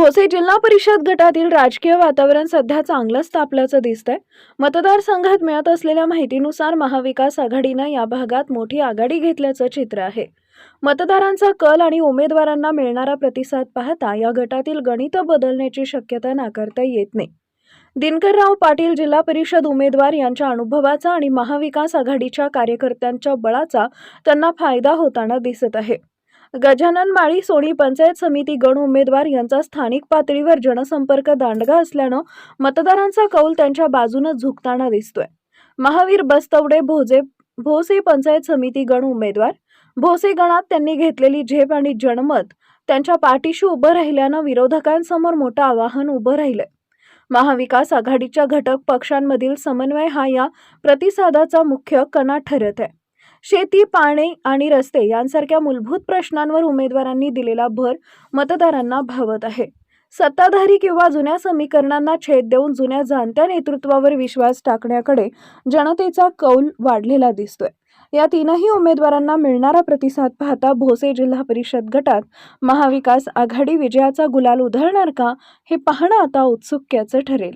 भोसे जिल्हा परिषद गटातील राजकीय वातावरण सध्या चांगलंच तापल्याचं दिसतंय. मतदारसंघात मिळत असलेल्या माहितीनुसार महाविकास आघाडीनं या भागात मोठी आघाडी घेतल्याचं चित्र आहे. मतदारांचा कल आणि उमेदवारांना मिळणारा प्रतिसाद पाहता या गटातील गणित बदलण्याची शक्यता नाकारता येत नाही. दिनकरराव पाटील जिल्हा परिषद उमेदवार यांच्या अनुभवाचा आणि महाविकास आघाडीच्या कार्यकर्त्यांच्या बळाचा त्यांना फायदा होताना दिसत आहे. गजानन माळी सोनी पंचायत समिती गण उमेदवार यांचा स्थानिक पातळीवर जनसंपर्क दांडगा असल्यानं मतदारांचा कौल त्यांच्या बाजूनं झुकताना दिसतोय. महावीर बस्तवडे भोजे भोसे पंचायत समिती गण उमेदवार. भोसे गणात त्यांनी घेतलेली झेप आणि जनमत त्यांच्या पाठीशी उभं राहिल्यानं विरोधकांसमोर मोठं आव्हान उभं राहिलंय. महाविकास आघाडीच्या घटक पक्षांमधील समन्वय हा या प्रतिसादाचा मुख्य कणा ठरत आहे. शेती पाणी आणि रस्ते यांसारख्या मूलभूत प्रश्नांवर उमेदवारांनी दिलेला भर मतदारांना भावत आहे. सत्ताधारी किंवा जुन्या समीकरणांना छेद देऊन जुन्या जाणत्या नेतृत्वावर विश्वास टाकण्याकडे जनतेचा कौल वाढलेला दिसतोय. या तीनही उमेदवारांना मिळणारा प्रतिसाद पाहता भोसे जिल्हा परिषद गटात महाविकास आघाडी विजयाचा गुलाल उधळणार का हे पाहणं आता उत्सुक्याचं ठरेल.